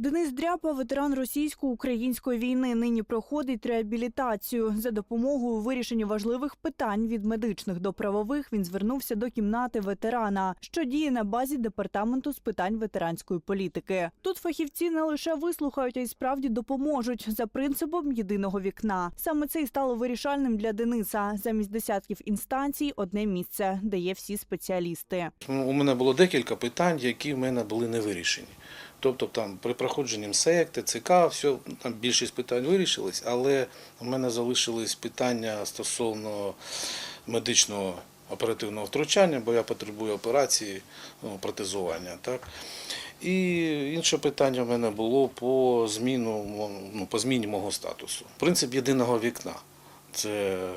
Денис Дряпа, ветеран російсько-української війни, нині проходить реабілітацію. За допомогою у вирішенні важливих питань від медичних до правових він звернувся до кімнати ветерана, що діє на базі департаменту з питань ветеранської політики. Тут фахівці не лише вислухають, а й справді допоможуть за принципом єдиного вікна. Саме це і стало вирішальним для Дениса. Замість десятків інстанцій одне місце, де є всі спеціалісти. У мене було декілька питань, які в мене були не вирішені. Тобто там при проходженні МСЕК, ТЦК, все, там більшість питань вирішились, але у мене залишились питання стосовно медичного оперативного втручання, бо я потребую операції ну, протезування. Так? І інше питання в мене було по, зміну, ну, по зміні мого статусу. Принцип єдиного вікна. Це е,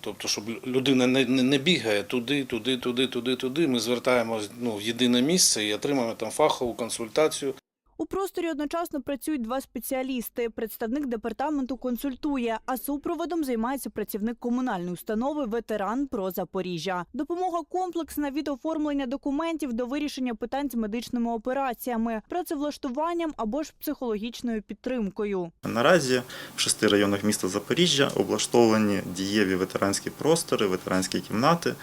тобто, щоб людина не, не, бігає туди, туди, туди, туди, туди. Ми звертаємось ну, в єдине місце і отримаємо там фахову консультацію. У просторі одночасно працюють два спеціалісти. Представник департаменту консультує, а супроводом займається працівник комунальної установи ветеран про Запоріжжя. Допомога комплексна від оформлення документів до вирішення питань з медичними операціями, працевлаштуванням або ж психологічною підтримкою. Наразі в шести районах міста Запоріжжя облаштовані дієві ветеранські простори, ветеранські кімнати.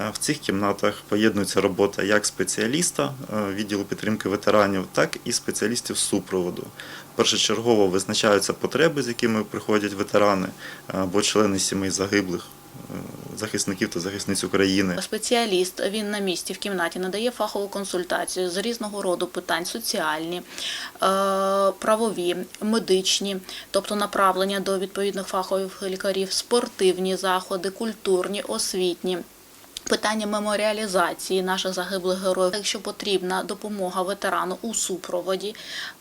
Е, В цих кімнатах поєднується робота як спеціаліста е, відділу підтримки ветеранів, так і спеціалістів супроводу. Першочергово визначаються потреби, з якими приходять ветерани е, або члени сімей загиблих е, захисників та захисниць України. Спеціаліст він на місці в кімнаті надає фахову консультацію з різного роду питань соціальні, е, правові, медичні, тобто направлення до відповідних фахових лікарів, спортивні заходи, культурні, освітні. Питання меморіалізації наших загиблих героїв. Якщо потрібна допомога ветерану у супроводі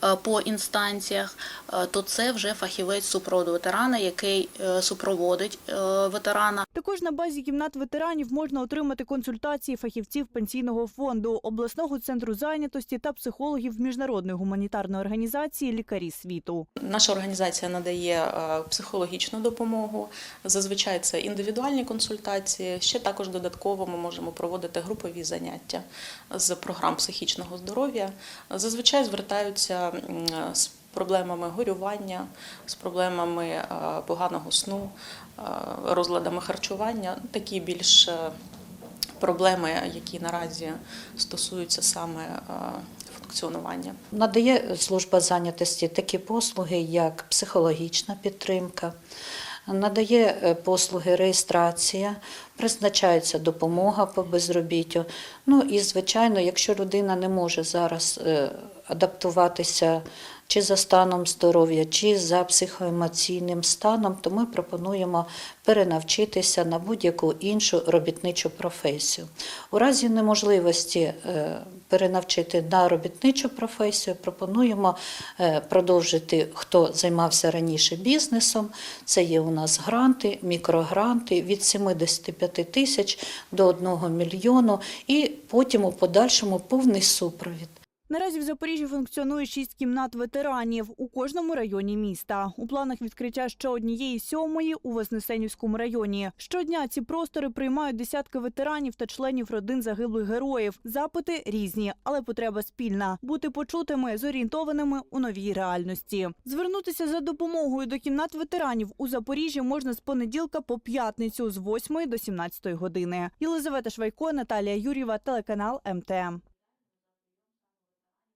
е, по інстанціях, е, то це вже фахівець супроводу ветерана, який е, супроводить ветерана Також на базі кімнат ветеранів можна отримати консультації фахівців пенсійного фонду, обласного центру зайнятості та психологів міжнародної гуманітарної організації Лікарі світу. Наша організація надає психологічну допомогу. Зазвичай це індивідуальні консультації. Ще також додатково ми можемо проводити групові заняття з програм психічного здоров'я. Зазвичай звертаються з проблемами горювання, з проблемами е, поганого сну, е, розладами харчування. Такі більш е, проблеми, які наразі стосуються саме функціонування. Надає служба зайнятості такі послуги, як психологічна підтримка, надає е, послуги реєстрація, призначається допомога по безробіттю. Ну і, звичайно, якщо людина не може зараз е, адаптуватися чи за станом здоров'я, чи за психоемоційним станом, то ми пропонуємо перенавчитися на будь-яку іншу робітничу професію. У разі неможливості е, перенавчити на робітничу професію, пропонуємо е, продовжити, хто займався раніше бізнесом. Це є у нас гранти, мікрогранти від 75 тисяч до 1 мільйону, і потім у подальшому повний супровід. Наразі в Запоріжжі функціонує шість кімнат ветеранів у кожному районі міста. У планах відкриття ще однієї сьомої у Вознесенівському районі. Щодня ці простори приймають десятки ветеранів та членів родин загиблих героїв. Запити різні, але потреба спільна бути почутими, зорієнтованими у новій реальності. Звернутися за допомогою до кімнат ветеранів у Запоріжжі можна з понеділка по п'ятницю з 8 до 17 години. Єлизавета Швайко, Наталія Юрєва, телеканал МТМ.